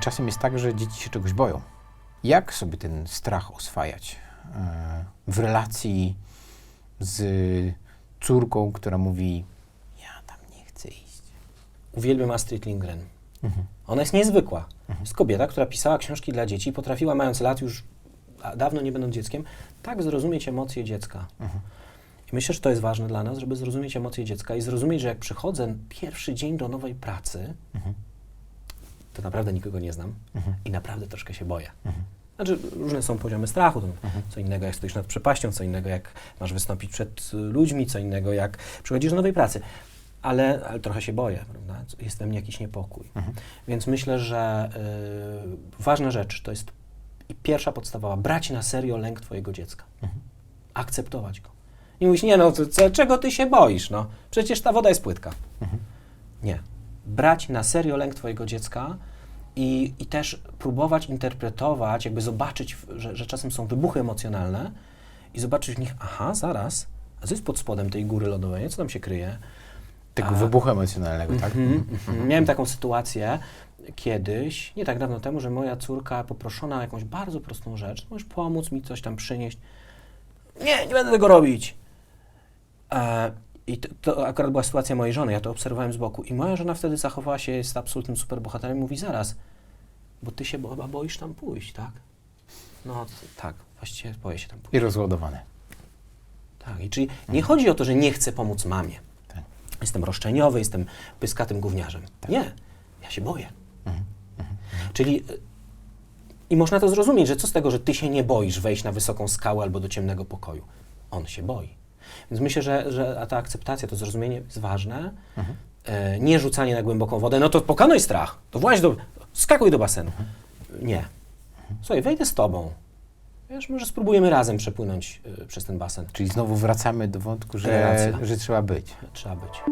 Czasem jest tak, że dzieci się czegoś boją. Jak sobie ten strach oswajać e, w relacji z córką, która mówi: Ja tam nie chcę iść. Uwielbiam Astrid Lindgren. Ona jest niezwykła. Jest kobieta, która pisała książki dla dzieci i potrafiła, mając lat już a- dawno nie będąc dzieckiem, tak zrozumieć emocje dziecka. I myślę, że to jest ważne dla nas, żeby zrozumieć emocje dziecka i zrozumieć, że jak przychodzę pierwszy dzień do nowej pracy, to naprawdę nikogo nie znam i naprawdę troszkę się boję. Znaczy, różne są poziomy strachu. To Co innego, jak stoisz nad przepaścią, co innego, jak masz wystąpić przed y, ludźmi, co innego, jak przychodzisz do nowej pracy. Ale, ale trochę się boję, prawda? Jest we mnie jakiś niepokój. Więc myślę, że y, ważna rzecz to jest i pierwsza podstawowa, brać na serio lęk twojego dziecka. Akceptować go. Nie mówić, nie no, co, czego ty się boisz, no? Przecież ta woda jest płytka. Nie. Brać na serio lęk twojego dziecka i, i też próbować interpretować, jakby zobaczyć, że, że czasem są wybuchy emocjonalne i zobaczyć w nich, aha, zaraz, a co jest pod spodem tej góry lodowej, co tam się kryje? Tego A- wybuchu emocjonalnego, tak? Mhm, mhm. Miałem taką sytuację kiedyś, nie tak dawno temu, że moja córka poproszona o jakąś bardzo prostą rzecz, możesz pomóc mi coś tam przynieść. Nie, nie będę tego robić. E, I to, to akurat była sytuacja mojej żony, ja to obserwowałem z boku. I moja żona wtedy zachowała się, jest absolutnym superbohaterem i mówi zaraz, bo ty się chyba boisz tam pójść, tak? No tak, właściwie boję się tam pójść. I rozładowane. Tak, i czyli nie chodzi o to, że nie chcę pomóc mamie. Tak. Jestem roszczeniowy, jestem pyskatym gówniarzem. Nie, ja się boję. Czyli y, i można to zrozumieć, że co z tego, że ty się nie boisz wejść na wysoką skałę albo do ciemnego pokoju. On się boi. Więc myślę, że, że ta akceptacja, to zrozumienie jest ważne. E, nie rzucanie na głęboką wodę, no to pokonuj strach, to właśnie do, skakuj do basenu. Nie. Słuchaj, wejdę z tobą. Wiesz, może spróbujemy razem przepłynąć y, przez ten basen. Czyli znowu wracamy do wątku, że, Relacja. że trzeba być. Trzeba być.